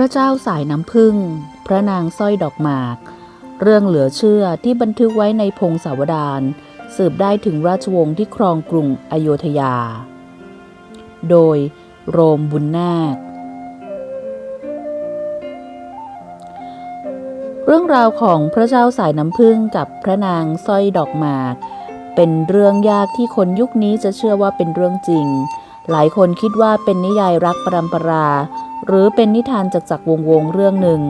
ระเจ้าสายน้ำพึ่ง พระนางสร้อยดอกหมาก เรื่องเหลือเชื่อที่บันทึกไว้ในพงศาวดารสืบได้ถึงราชวงศ์ที่ครองกรุงอโยธยา โดยโรมบุญนาค เรื่องราวของพระเจ้าสายน้ำพึ่งกับพระนางสร้อยดอกหมาก เป็นเรื่องยากที่คนยุคนี้จะเชื่อว่าเป็นเรื่องจริง หลายคนคิดว่าเป็นนิยายรักปรำปรา หรือเป็นนิทานจากจักรวงศ์วงเรื่องหนึ่ง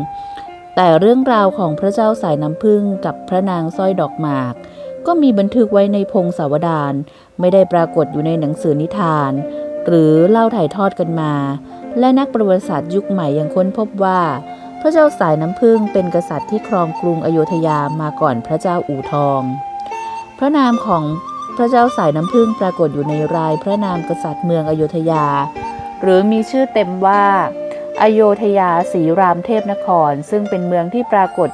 แต่เรื่องราวของพระเจ้าสายน้ำพึ่งกับพระนางสร้อยดอกหมาก ก็มีบันทึกไว้ในพงศาวดารไม่ได้ปรากฏอยู่ในหนังสือนิทาน หรือเล่าถ่ายทอดกันมา และนักประวัติศาสตร์ยุคใหม่ยังค้นพบว่า พระเจ้าสายน้ำพึ่งเป็นกษัตริย์ที่ครองกรุงอโยธยามาก่อนพระเจ้าอู่ทอง พระนามของพระเจ้าสายน้ำพึ่งปรากฏอยู่ในรายพระนามกษัตริย์เมืองอโยธยา หรือมีชื่อเต็มว่า อโยธยาศรีรามเทพนคร ซึ่งเป็นเมืองที่ปรากฏ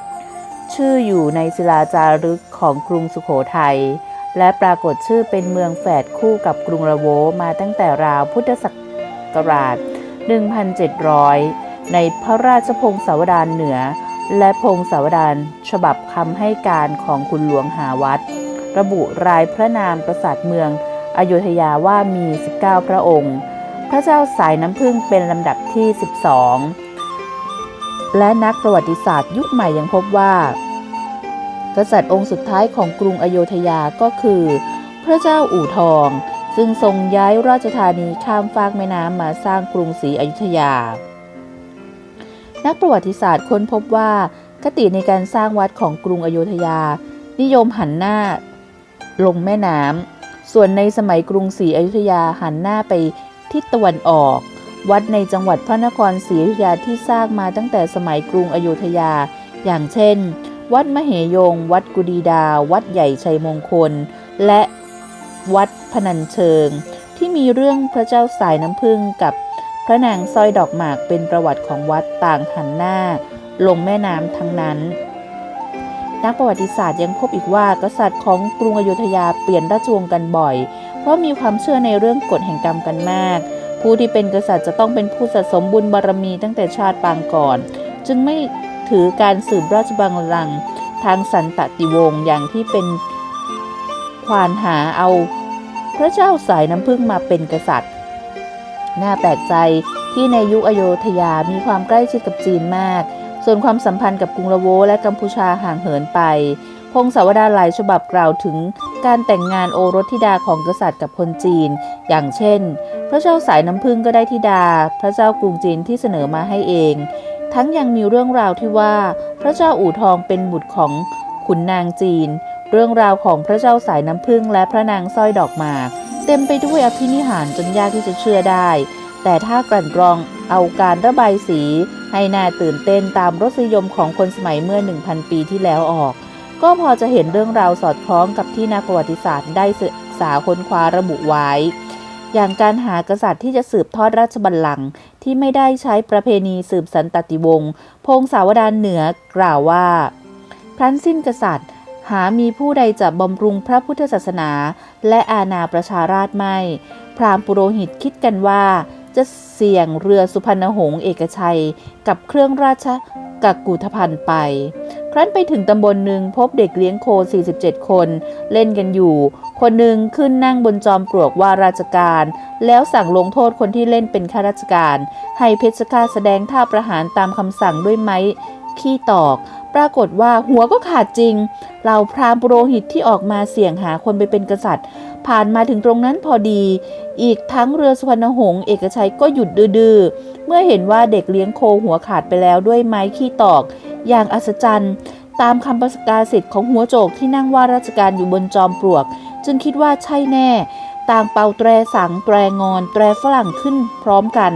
ชื่ออยู่ในศิลาจารึกของกรุงสุขโขทัยและปรากฏชื่อเป็นเมืองแฝดคู่กับกรุงระโวมาตั้งแต่ราวพุทธศักราช 1,700 ในพระราชพงศาวดารเหนือ และพงศาวดารฉบับคำให้การของคุณหลวงหาวัด ระบุรายพระนามประสาทเมืองอโยธยาว่ามี 19 พระองค์ พระเจ้าสายน้ำพึ่งเป็นลำดับที่ 12 และนักประวัติศาสตร์ยุคใหม่ยังพบว่า กษัตริย์องค์สุดท้ายของกรุงอโยธยาก็คือ พระเจ้าอู่ทอง ซึ่งทรงย้ายราชธานีข้ามฟากแม่น้ำมาสร้างกรุงศรีอยุธยา นักประวัติศาสตร์ค้นพบว่าคติในการสร้างวัดของกรุงอโยธยา นิยมหันหน้าลงแม่น้ำส่วนในสมัยกรุงศรีอยุธยาหันหน้าไป ทิศตะวันออก วัดในจังหวัดพระนครศรีอยุธยาที่สร้างมาตั้งแต่สมัยกรุงอโยธยา อย่างเช่น วัดมเหยง วัดกุดีดา วัดใหญ่ชัยมงคล และวัดพนัญเชิง ที่มีเรื่องพระเจ้าสายน้ำพึ่งกับพระนางสร้อยดอกหมากเป็นประวัติของวัดต่างหันหน้า ลงแม่น้ำทั้งนั้น นักประวัติศาสตร์ยังพบอีกว่ากษัตริย์ของกรุงอโยธยาเปลี่ยนราชวงศ์กันบ่อย เพราะมีความเชื่อในเรื่องกฎแห่งกรรมกันมาก ผู้ที่เป็นกษัตริย์จะต้องเป็นผู้สะสมบุญบารมีตั้งแต่ชาติปางก่อน จึงไม่ถือการสืบราชบัลลังก์ทางสันตติวงศ์อย่างที่เป็นควานหาเอาพระเจ้าสายน้ำพึ่งมาเป็นกษัตริย์ น่าแปลกใจที่ในยุคอโยธยามีความใกล้ชิดกับจีนมาก ส่วนความสัมพันธ์กับกรุงละโวและกัมพูชาห่างเหินไป พงศาวดารหลายฉบับกล่าวถึงการแต่งงานโอรสธิดาของกษัตริย์กับคนจีน อย่างเช่น พระเจ้าสายน้ำพึ่งก็ได้ธิดา พระเจ้ากรุงจีนที่เสนอมาให้เอง ทั้งยังมีเรื่องราวที่ว่า พระเจ้าอู่ทองเป็นบุตรของขุนนางจีน เรื่องราวของพระเจ้าสายน้ำพึ่งและพระนางสร้อยดอกหมาก เต็มไปด้วยอภินิหารจนยากที่จะเชื่อได้ แต่ถ้ากลั่นกรองเอาการระบายสี ให้หน่าตื่นเต้นตามรสนิยมของคนสมัยเมื่อ 1,000 ปีที่แล้วออก ก็พอจะเห็นเรื่องราวสอดคล้องกับที่นักประวัติศาสตร์ได้ศึกษาค้นคว้าระบุไว้ อย่างการหากษัตริย์ที่จะสืบทอดราชบัลลังก์ที่ไม่ได้ใช้ประเพณีสืบสันตติวงศ์พงศาวดารเหนือกล่าวว่าพลันสิ้นกษัตริย์ หามีผู้ใดจะบำรุงพระพุทธศาสนา และอาณาประชาราชไม่ พราหมณ์ปุโรหิตคิดกันว่า จะเสี่ยงเรือสุพรรณหงษ์เอกชัย กับเครื่องราชกักกุฏภัณฑ์ไป ครั้นไปถึงตำบลหนึ่งพบเด็กเลี้ยงโค 47 คน เล่นกันอยู่ คนหนึ่งขึ้นนั่งบนจอมปลวกว่าราชการ แล้วสั่งลงโทษคนที่เล่นเป็นข้าราชการ ให้เพชฌฆาตแสดงท่าประหารตามคำสั่งด้วยไม้ขี้ตอก ปรากฏว่าหัวก็ขาดจริง เหล่าพราหมณ์ปุโรหิตที่ออกมาเสี่ยงหาคนไปเป็นกษัตริย์ ผ่านมาถึงตรงนั้นพอดี อีกทั้งเรือสุพรรณหงษ์เอกชัยก็หยุดดื้อเมื่อเห็นว่าเด็กเลี้ยงโคหัวขาดไปแล้วด้วยไม้ขี้ตอก อย่างอัศจรรย์ ตามคำประกาศสิทธิ์ของหัวโจกที่นั่งว่าราชการอยู่บนจอมปลวก จึงคิดว่าใช่แน่ ต่างเป่าแตรสังแตรงอน แตรฝรั่งขึ้นพร้อมกัน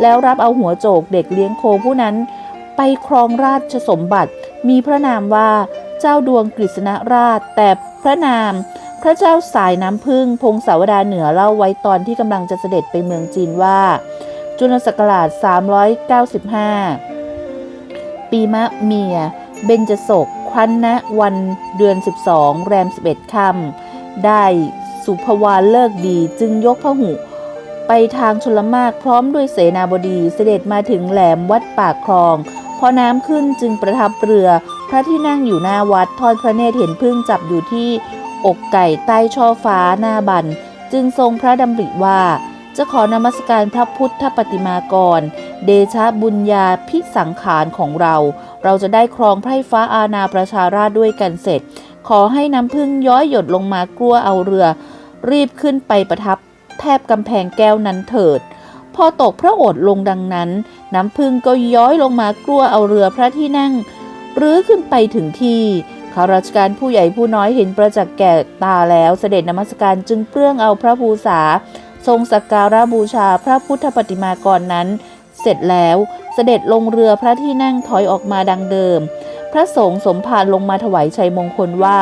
แล้วรับเอาหัวโจกเด็กเลี้ยงโคผู้นั้น ไปครองราชสมบัติ มีพระนามว่าเจ้าดวงกฤษณราช แต่พระนามพระเจ้าสายน้ำพึ่งพงศาวดาเหนือเล่าไว้ตอนที่กำลังจะเสด็จไปเมืองจีนว่า จุลศักราช 395 ปีมะเมีย เบญจศกควันนะวันเดือน 12 แรม 11ค่ำได้สุภวานเลิกดีจึงยกพระหุไปไปทางชลมากพร้อมด้วยเสนาบดีเสด็จมาถึงแหลมวัดปากคลอง พอน้ำขึ้นจึงประทับเรือ พระที่นั่งอยู่หน้าวัดทอดพระเนตรเห็นพึ่งจับอยู่ที่อกไก่ใต้ช่อฟ้าหน้าบัน จึงทรงพระดำริว่า จะขอนมัสการพระพุทธปฏิมากร เดชะบุญญาพิสังขารของเรา เราจะได้ครองไพร่ฟ้าอาณาประชาราชด้วยกันเสร็จ ขอให้น้ำพึ่งย้อยหยดลงมากลัวเอาเรือ รีบขึ้นไปประทับแทบกำแพงแก้วนั้นเถิด พอตกพระโอษฐ์ลงดังนั้น น้ำพึ่งก็ย้อยลงมากลัวเอาเรือพระที่นั่งหรือขึ้นไปถึงที่ข้าราชการผู้ใหญ่ผู้น้อยเห็นประจักษ์แก่ตาแล้วเสด็จนมัสการจึงเปลื้องเอาพระภูษา ทรงสักการะบูชาพระพุทธปฏิมากรนั้น เสร็จแล้วเสด็จลงเรือพระที่นั่งถอยออกมาดังเดิม พระสงฆ์สมภารลงมาถวายชัยมงคลว่า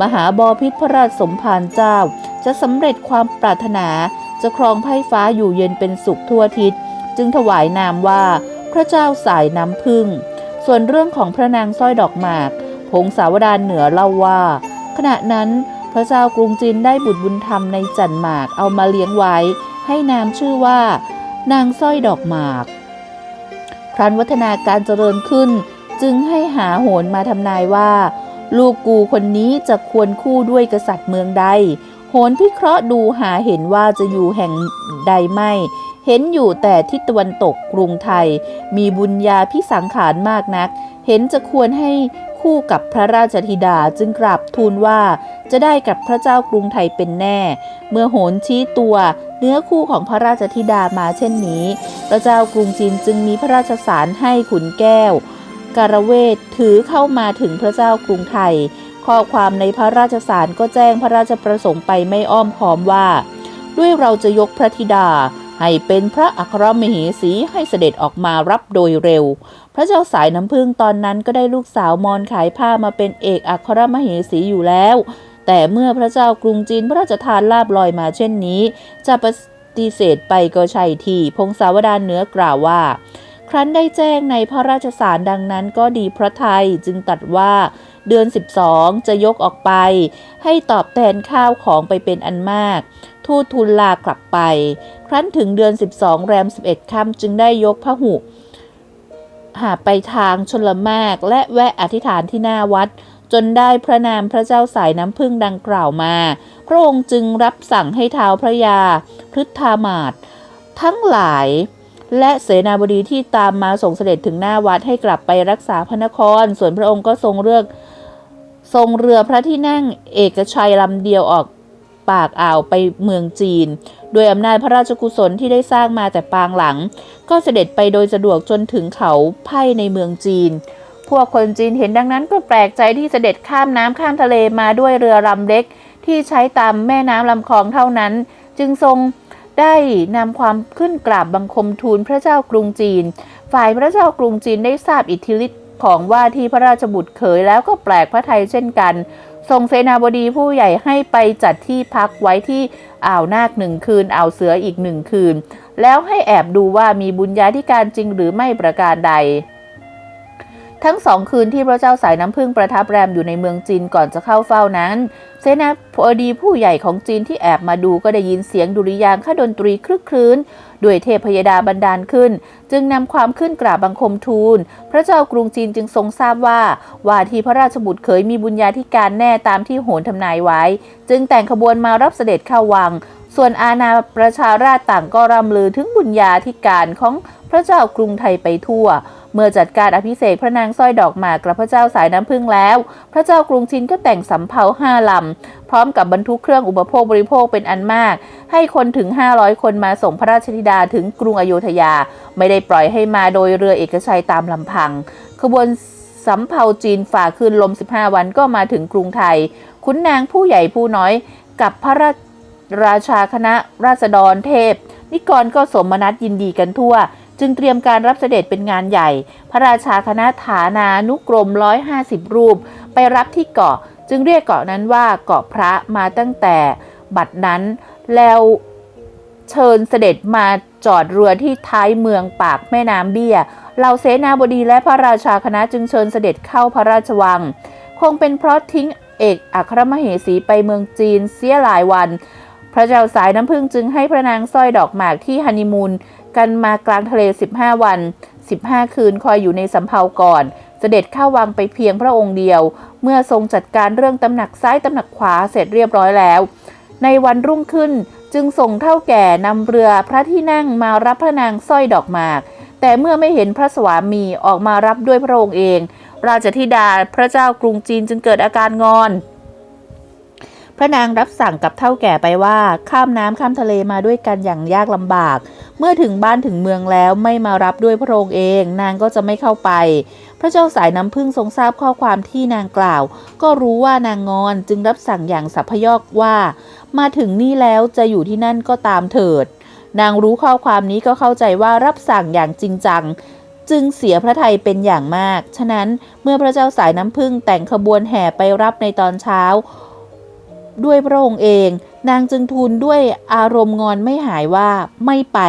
มหาบอพิษพระราชสมภารเจ้า จะสำเร็จความปรารถนาจะครองไพร่ฟ้าอยู่เย็นเป็นสุขทั่วทิศ จึงถวายนามว่าพระเจ้าสายน้ำพึ่ง ส่วนเรื่องของพระนางสร้อยดอกหมากพงศาวดารเหนือเล่าว่า ขณะนั้นพระเจ้ากรุงจีนได้บุตรบุญธรรมในจันหมากเอามาเลี้ยงไว้ ให้นามชื่อว่า นางสร้อยดอกหมาก ครั้นวัฒนาการเจริญขึ้น จึงให้หาโหนมาทำนายว่า ลูกกูคนนี้จะควรคู่ด้วยกษัตริย์เมืองใด โหนพิเคราะห์ดูหาเห็นว่าจะอยู่แห่งใดไม่ เห็นอยู่แต่ทิศตะวันตกกรุงไทย มีบุญญาพิสังขารมากนัก เห็นจะควรให้ คู่กับพระราชธิดาจึงกราบทูลว่าจะได้กับพระเจ้ากรุงไทยเป็นแน่ เมื่อโหนชี้ตัว เนื้อคู่ของพระราชธิดามาเช่นนี้ พระเจ้ากรุงจีนจึงมีพระราชสารให้ขุนแก้ว การเวทถือเข้ามาถึงพระเจ้ากรุงไทย ข้อความในพระราชสารก็แจ้งพระราชประสงค์ไปไม่อ้อมค้อมว่า ด้วยเราจะยกพระธิดา ให้เป็นพระอัครมเหสีให้เสด็จออกมารับโดยเร็ว พระเจ้าสายน้ำพึ่งตอนนั้นก็ได้ลูกสาวมอนขายผ้ามาเป็นเอกอัครมเหสีอยู่แล้ว แต่เมื่อพระเจ้ากรุงจีนพระราชทานลาบลอยมาเช่นนี้ จะปฏิเสธไปก็ใช่ทีพงศาวดารเหนือกล่าวว่า ครั้นได้แจ้งในพระราชสารดังนั้นก็ดีพระไทยจึงตัดว่าเดือน 12 จะยกออกไป ให้ตอบแทนข้าวของไปเป็นอันมาก ทูตทูลลากลับไป ครั้นถึงเดือน 12 แรม 11ค่ำจึงได้ยกพระหุ หาไปทางชลมากและแวะอธิษฐานที่หน้าวัด จนได้พระนามพระเจ้าสายน้ำพึ่งดังกล่าวมา พระองค์จึงรับสั่งให้เท้าวพระยาพฤทธามาศทั้งหลายและเสนาบดีที่ตามมาส่งเสด็จถึงหน้าวัดให้กลับไปรักษาพระนคร ส่วนพระองค์ก็ทรงเลือก ทรงเรือพระที่นั่งเอกชัยลำเดียวออก ปากอ่าวไปเมืองจีน โดยอำนาจพระราชกุศลที่ได้สร้างมาแต่ปางหลัง ก็เสด็จไปโดยสะดวกจนถึงเขาไพ่ในเมืองจีน พวกคนจีนเห็นดังนั้นก็แปลกใจที่เสด็จข้ามน้ำข้ามทะเลมาด้วยเรือลำเล็ก ที่ใช้ตามแม่น้ำลำคลองเท่านั้น จึงทรงได้นำความขึ้นกราบบังคมทูลพระเจ้ากรุงจีน ฝ่ายพระเจ้ากรุงจีนได้ทราบอิทธิฤทธิ์ของว่าที่พระราชบุตรเขยแล้วก็แปลกพระไทยเช่นกัน ส่งเสนาบดีผู้ใหญ่ให้ไปจัดที่พักไว้ที่อ่าวนาคหนึ่งคืนอ่าวเสืออีกหนึ่งคืน แล้วให้แอบดูว่ามีบุญญาธิการจริงหรือไม่ประการใด ทั้งสองคืนที่พระเจ้าสายน้ำพึ่งประทับแรมอยู่ในเมืองจีนก่อนจะเข้าเฝ้านั้น เสนาบดีผู้ใหญ่ของจีนที่แอบมาดูก็ได้ยินเสียงดุริยางค์ข้าดนตรีครึกครื้นด้วยเทพยดาบันดาลขึ้น จึงนำความขึ้นกราบบังคมทูล พระเจ้ากรุงจีนจึงทรงทราบว่า ว่าที่พระราชบุตรเคยมีบุญญาธิการแน่ตามที่โหนทำนายไว้ จึงแต่งขบวนมารับเสด็จเข้าวัง ส่วนอาณาประชาราชต่างก็ร่ำลือถึงบุญญาธิการของพระเจ้ากรุงไทยไปทั่ว เมื่อจัดการอภิเษกพระนางสร้อยดอกหมากกับพระเจ้าสายน้ำพึ่งแล้ว พระเจ้ากรุงชินก็แต่งสำเภาห้าลำ พร้อมกับบรรทุกเครื่องอุปโภคบริโภคเป็นอันมาก ให้คนถึง 500 คนมาส่งพระราชธิดาถึงกรุงอโยธยา ไม่ได้ปล่อยให้มาโดยเรือเอกชัยตามลำพัง ขบวนสำเภาจีนฝ่าคืนลม 15 วันก็มาถึงกรุงไทย ขุนนางผู้ใหญ่ผู้น้อยกับพระรา ราชาคณะราษฎรเทพ นิกรก็สมนัตยินดีกันทั่ว จึงเตรียมการรับเสด็จเป็นงานใหญ่ พระราชาคณะฐานานุกรม 150 รูป ไปรับที่เกาะ จึงเรียกเกาะนั้นว่าเกาะพระมาตั้งแต่บัดนั้นแล้วเชิญเสด็จมาจอดเรือที่ท้ายเมืองปากแม่น้ำเบี้ยเหล่าเสนาบดีและพระราชาคณะจึงเชิญเสด็จเข้าพระราชวัง คงเป็นเพราะทิ้งเอกอัครมเหสีไปเมืองจีนเสียหลายวัน ระเจ้าสายน้ำพึ่งจึงให้พระนางสร้อยดอกหมากที่ฮันนีมูนกันมากลางทะเล 15 วัน 15 คืนคอยอยู่ในสำเภาก่อน เสด็จเข้าวังไปเพียงพระองค์เดียว เมื่อทรงจัดการเรื่องตำหนักซ้ายตำหนักขวาเสร็จเรียบร้อยแล้ว ในวันรุ่งขึ้นจึงส่งเท่าแก่นำเรือพระที่นั่งมารับพระนางสร้อยดอกหมาก แต่เมื่อไม่เห็นพระสวามีออกมารับด้วยพระองค์เอง ราชธิดาพระเจ้ากรุงจีนจึงเกิดอาการงอน พระนางรับสั่งกับเท่าแก่ไปว่าข้ามน้ำข้ามทะเลมาด้วยกันอย่างยากลำบาก เมื่อถึงบ้านถึงเมืองแล้วไม่มารับด้วยพระองค์เอง นางก็จะไม่เข้าไป พระเจ้าสายน้ำพึ่งทรงทราบข้อความที่นางกล่าว ก็รู้ว่านางงอนจึงรับสั่งอย่างสัพยอกว่า มาถึงนี่แล้วจะอยู่ที่นั่นก็ตามเถิด นางรู้ข้อความนี้ก็เข้าใจว่ารับสั่งอย่างจริงจังจึงเสียพระทัยเป็นอย่างมาก ฉะนั้นเมื่อพระเจ้าสายน้ำพึ่งแต่งขบวนแห่ไปรับในตอนเช้า ด้วยพระองค์เอง นางจึงทูลด้วยอารมณ์งอนไม่หายว่าไม่ไป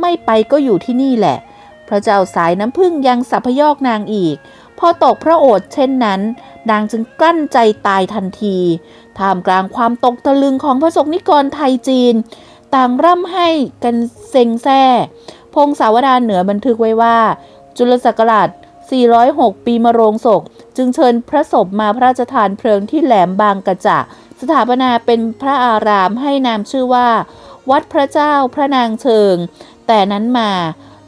ไม่ไปก็อยู่ที่นี่แหละ พระเจ้าสายน้ำพึ่งยังสัพยอกนางอีก พอตกพระโอษฐ์เช่นนั้น นางจึงกลั้นใจตายทันทีท่ามกลางความตกตะลึงของพระสงฆ์นิกรไทยจีน ต่างร่ำให้กันเซ็งแซ่พงศาวดารเหนือบันทึกไว้ว่า จุลศักราช 406 ปีมะโรงศก จึงเชิญพระศพมาพระราชทานเพลิงที่แหลมบางกระจะ สถาปนาเป็นพระอารามให้นามชื่อว่า วัดพระเจ้าพระนางเชิง แต่นั้นมา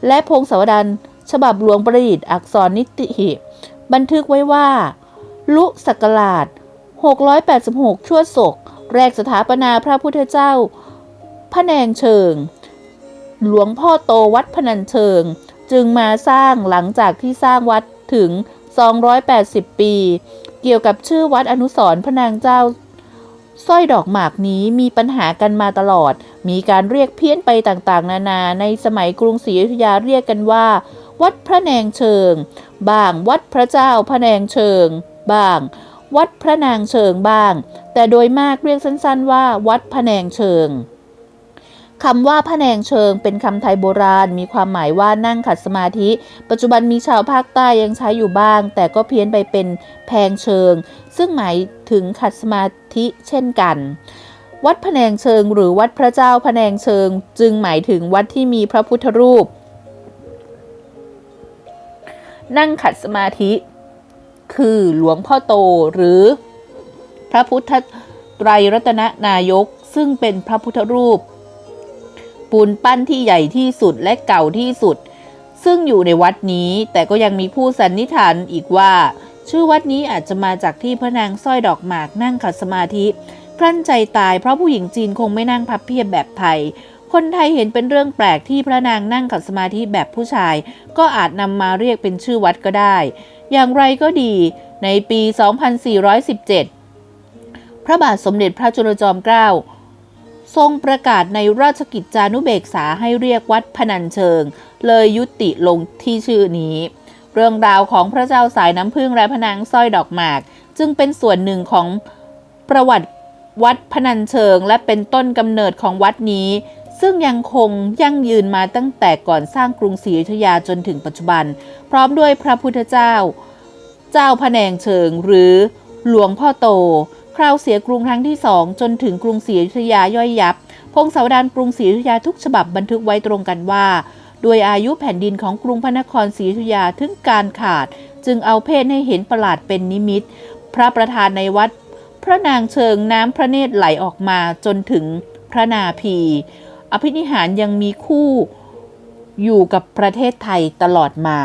และพงศาวดารฉบับหลวงประดิษฐ์อักษรนิติหิบันทึกไว้ว่า ลุศักราช 686 ชั่วศก แรกสถาปนาพระพุทธเจ้าพระแนงเชิง หลวงพ่อโตวัดพนัญเชิง จึงมาสร้างหลังจากที่สร้างวัดถึง 280 ปี เกี่ยวกับชื่อวัดอนุสรณ์พระนางเจ้า สร้อยดอกหมากนี้มีปัญหากันมาตลอด มีการเรียกเพี้ยนไปต่างๆ นานาในสมัยกรุงศรีอยุธยาเรียกกันว่า วัดพระแนงเชิง บ้างวัดพระเจ้าพระแนงเชิง บ้าง วัดพระนางเชิงบ้าง แต่โดยมากเรียกสั้นๆว่า วัดพระแนงเชิง คำว่าพระแนงเชิงเป็นคำไทยโบราณ มีความหมายว่านั่งขัดสมาธิ ปัจจุบันมีชาวภาคใต้ยังใช้อยู่บ้าง แต่ก็เพี้ยนไปเป็นแพงเชิง ซึ่งหมายถึงขัดสมาธิเช่นกัน วัดพระแนงเชิงหรือวัดพระเจ้าพระแนงเชิง จึงหมายถึงวัดที่มีพระพุทธรูป นั่งขัดสมาธิ คือหลวงพ่อโตหรือ พระพุทธไตรรัตนนายก ซึ่งเป็นพระพุทธรูป ปูนปั้นที่ใหญ่ที่สุดและเก่าที่สุด ซึ่งอยู่ในวัดนี้แต่ก็ยังมีผู้สันนิษฐานอีกว่า ชื่อวัดนี้อาจจะมาจากที่พระนางสร้อยดอกหมากนั่งขัดสมาธิกลั้นใจตายเพราะผู้หญิงจีนคงไม่นั่งพับเพียบแบบไทย คนไทยเห็นเป็นเรื่องแปลกที่พระนางนั่งขัดสมาธิแบบผู้ชาย ก็อาจนำมาเรียกเป็นชื่อวัดก็ได้ อย่างไรก็ดี ในปี 2417 พระบาทสมเด็จพระจุลจอมเกล้า ทรงประกาศในราชกิจจานุเบกษาให้เรียกวัดพนัญเชิง เลยยุติลงที่ชื่อนี้ เรื่องราวของพระเจ้าสายน้ำพึ่งและพระนางสร้อยดอกหมาก จึงเป็นส่วนหนึ่งของประวัติวัดพนัญเชิง และเป็นต้นกำเนิดของวัดนี้ ซึ่งยังคงยั่งยืนมาตั้งแต่ก่อนสร้างกรุงศรีอยุธยาจนถึงปัจจุบัน พร้อมด้วยพระพุทธเจ้า เจ้าพระแนงเชิงหรือหลวงพ่อโต คราวเสียกรุงครั้งที่สองจนถึงกรุงศรีอยุธยาย่อยยับ พงศาวดารกรุงศรีอยุธยาทุกฉบับบันทึกไว้ตรงกันว่า โดยอายุแผ่นดินของกรุงพระนครศรีอยุธยาถึงการขาด จึงเอาเพศให้เห็นประหลาดเป็นนิมิต พระประธานในวัด พระนางเชิงน้ำพระเนตรไหลออกมาจนถึงพระนาภีอภินิหารยังมีคู่อยู่กับประเทศไทยตลอดมา